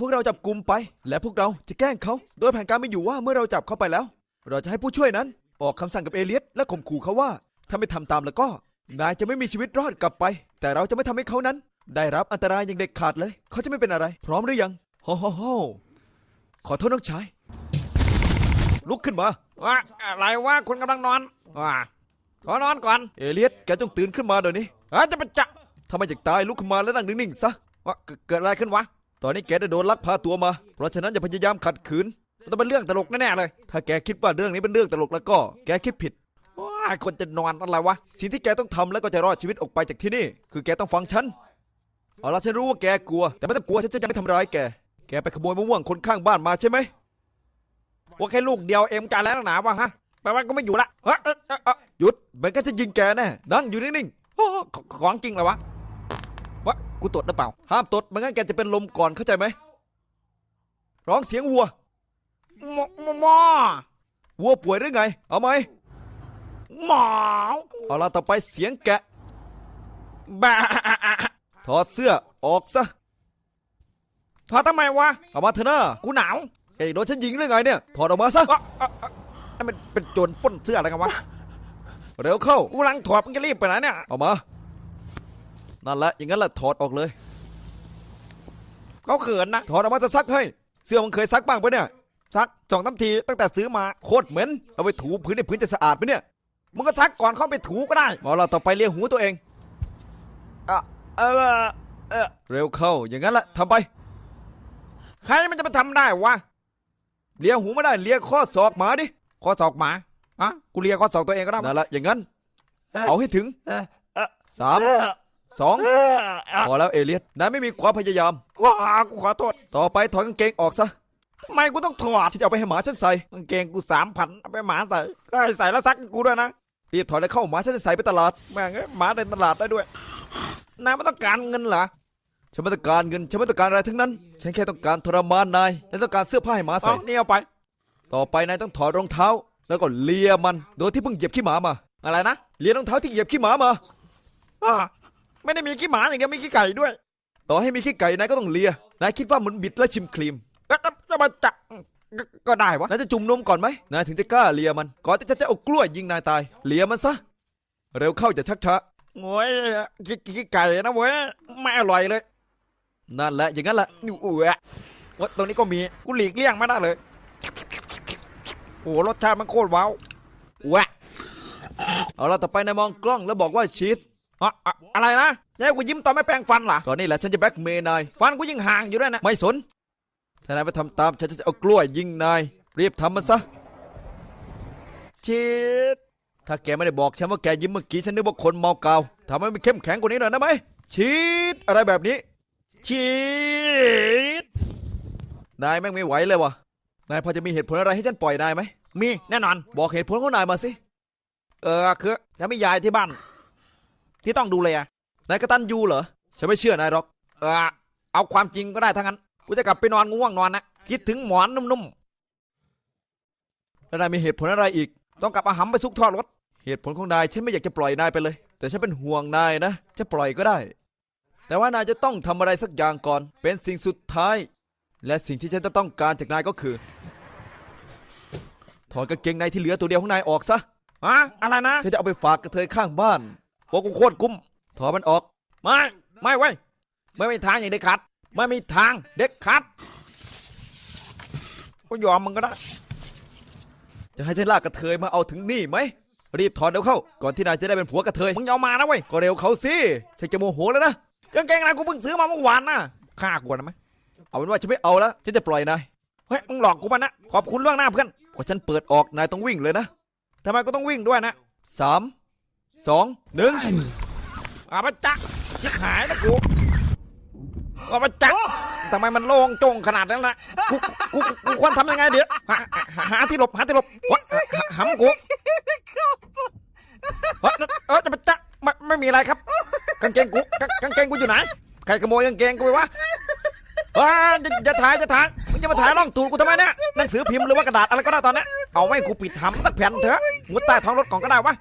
พวกเราจับกลุ่มไป และพวกเราจะแกล้งเขา โดยแผนการมีอยู่ว่าเมื่อเราจับเขาไปแล้ว เราจะให้ผู้ช่วยนั้น ออกคำสั่งกับเอเลียสและข่มขู่เขาว่า ถ้าไม่ทำตามแล้วก็ นายจะไม่มีชีวิตรอดกลับไป แต่เราจะไม่ทำให้เขานั้น ได้รับอันตรายอย่างเด็ดขาดเลย เขาจะไม่เป็นอะไร พร้อมหรือยังโฮโฮโฮขอโทษน้องชายลุกขึ้นมาว่าอะไรวะคุณกำลังนอนว่าขอนอนก่อน เอเลียสแกต้องตื่นขึ้นมาเดี๋ยวนี้เออจะไปจะถ้าไม่อยากตายลุกขึ้นมาแล้วนั่งนิ่งๆซะว่าเกิดเกิดอะไรขึ้นวะ ตอนนี้แกได้โดนลักพาตัวมา เพราะฉะนั้นอย่าพยายามขัดขืน มันต้องเป็นเรื่องตลกแน่ๆเลย ถ้าแกคิดว่าเรื่องนี้เป็นเรื่องตลกแล้วก็ แกคิดผิดว้าคนจะนอนอะไรวะ สิ่งที่แกต้องทำแล้วก็จะรอดชีวิตออกไปจากที่นี่ คือแกต้องฟังฉัน เอาละฉันรู้ว่าแกกลัว แต่ไม่ต้องกลัวฉันจะไม่ทำร้ายแก แกไปขโมยมะม่วงคนข้างบ้านมาใช่ไหมว่าแค่ลูกเดียวเอ็มการแล้วหนาวะฮะแปลว่าก็ไม่อยู่ละหยุดมันก็จะยิงแกแน่นั่งอยู่นิ่งโอ้ขของจริงเหรอวะ วะกูตดหรือเปล่าๆห้ามตดไม่งั้นแกจะเป็นลมก่อนเข้าใจไหมร้องเสียงวัวหมอหมอวัวป่วยหรือไง เอาไหมหมอเอาละต่อไปเสียงแกะบ้าถอดเสื้อออกซะถอดทำไมวะเอามาเถอะนะกูหนาวแกโดนฉันยิงหรือไงเนี่ยถอดออกมาซะเอ้อเอ้อเอ้อนั่นมันเป็นโจรปล้นเสื้ออะไรกันวะเร็วเข้ากูกำลังถอดมึงจะรีบไปไหนเนี่ยเอามา นั่นแหละอย่างนั้นแหละถอดออกเลยเขาเขินนะถอดออกมาจะซักให้ เสื้อมันเคยซักบ้างปะเนี่ย ซักสองสามทีตั้งแต่ซื้อมาโคตรเหม็นเอาไปถูพื้นในพื้นจะสะอาดไหมเนี่ยมึงก็ซักก่อนเข้าไปถูก็ได้เอาละต่อไปเลียหูตัวเองเออเออเออเร็วเข้าอย่างนั้นแหละทำไป ใครมันจะมาทำได้วะเลียหูไม่ได้เลียข้อศอกหมาดิข้อศอกหมาอะกูเลียข้อศอกตัวเองก็ได้นั่นแหละอย่างนั้น เออเอาให้ถึงเออเออสามเออ สองเออเออพอแล้วเอเลียสนายไม่มีความพยายาม ว้ากูขอโทษ ต่อไปถอดกางเกงออกซะทำไมกูต้องถอดที่จะเอาไปให้หมาฉันใส่กางเกงกูสามพันเอาไปหมาใส่ก็ให้ใส่แล้วซักให้กูด้วยนะรีบถอดแล้วเข้าหมาฉันจะใส่ไปตลาดแม่งเอ้ยหมาในตลาดได้ด้วยนายไม่ต้องการเงินเหรอฉันไม่ต้องการเงินฉันไม่ต้องการอะไรทั้งนั้น ฉันแค่ต้องการทรมานนายและต้องการเสื้อผ้าให้หมาเอาใส่นี่เอาไป ต่อไปนายต้องถอดรองเท้า แล้วก็เลียมันโดยที่เพิ่งเหยียบขี้หมามา อะไรนะเลียรองเท้าที่เหยียบขี้หมามาอ่า ไม่ได้มีขี้หมาอย่างเดียวมีขี้ไก่ด้วยต่อให้มีขี้ไก่นายก็ต้องเลียนายคิดว่ามันบิดและชิมครีมแล้วจะจะมาจับก็ก็ได้วะนายจะจุ่มนมก่อนไหมนายถึงจะกล้าเลียมัน ก่อนที่จะจะเอากล้วยยิงนายตาย เลียมันซะ เร็วเข้าอย่าชักช้าโอ้ยขี้ขี้ไก่นะเว้ยไม่อร่อยเลย นั่นแหละอย่างนั้นแหละอยู่อุ้ยว่าตรงนี้ก็มีกูหลีกเลี่ยงไม่ได้เลยโอ้โหรสชาติมันโคตรว้าวแหวะเอาละต่อไปนายมองกล้องแล้วบอกว่าชีส อะอะอะไรนะยายกูยิ้มตอนไม่แปรงฟันเหรอก่อนนี่แหละฉันจะแบล็กเมย์นาย ฟันกูยิ่งห่างอยู่ด้วยนะ ไม่สน ถ้านายไม่ทำตามฉันจะเอากล้วยยิงนาย รีบทำมันซะชีสถ้าแกไม่ได้บอกฉันว่าแกยิ้มเมื่อกี้ฉันนึกว่าคนเมากาวทำให้มันเข้มแข็งกว่านี้หน่อยได้ไหมชีสอะไรแบบนี้ ชีสนายแม่งไม่ไหวเลยวะนายพอจะมีเหตุผลอะไรให้ฉันปล่อยนายไหม มีแน่นอน บอกเหตุผลของนายมาสิ เออคือแล้วมียายที่บ้าน ที่ต้องดูแลนายกระตันยูเหรอฉันไม่เชื่อนายหรอกเออเอาความจริงก็ได้ทั้งนั้นกูจะกลับไปนอนง่วงนอนนะคิดถึงหมอนนุ่มแล้วนายมีเหตุผลอะไรอีกๆต้องกลับมาหำไปซุกทอดรถเหตุผลของนายฉันไม่อยากจะปล่อยนายไปเลย แต่ฉันเป็นห่วงนายนะจะปล่อยก็ได้ แต่ว่านายจะต้องทำอะไรสักอย่างก่อน เป็นสิ่งสุดท้าย และสิ่งที่ฉันจะต้องการจากนายก็คือถอดกางเกงในที่เหลือตัวเดียวของนายออกซะฮะอะไรนะฉันจะเอาไปฝากกระเทยข้างบ้าน โอ้กูโคตรกุ้ม ถอดมันออก ไม่ ไม่เว้ยไม่มีทางอย่างเด็ดขาด ไม่มีทางเด็ดขาดกูยอมมึงก็ได้ จะให้ฉันลากกระเทยมาเอาถึงนี่ไหม รีบถอดเร็วเข้า ก่อนที่นายจะได้เป็นผัวกระเทย มึงอย่าเอามานะเว้ย ก็เร็วเขาสิฉันจะโมโหแล้วนะกางเกงในกูเพิ่งซื้อมาเมื่อวานน่ะฆ่ากูนะไหมเอาเป็นว่าฉันไม่เอาแล้ว ฉันจะปล่อยนาย เฮ้ย มึงหลอกกูมานะ ขอบคุณเรื่องหน้าเพื่อนพอฉันเปิดออกนายต้องวิ่งเลยนะทำไมกูต้องวิ่งด้วยนะสาม สองหนึ่งอาปะจ๊ะชิบหายแล้วกูอาปะจ๊ะทำไมมันโล่งโจงขนาดนั้นล่ะกูกูกูกูควรทำยังไงเดี๋ยวหาหาหาที่หลบหาที่หลบวะหาหำกูเฮ้ยเออจะปะจ๊ะไม่ไม่มีอะไรครับกางเกงกูกางกางเกงกูอยู่ไหนใครขโมยกางเกงกูไปวะว้าจะจะถ่ายจะถ่ายมึงจะมาถ่ายร่องตูดกูทำไมเนี่ยหนังสือพิมพ์หรือว่ากระดาษอะไรก็ได้ตอนเนี้ยเอาไว้กูปิดหำสักแผ่นเถอะมุดใต้ท้องรถก่อนก็ได้วะ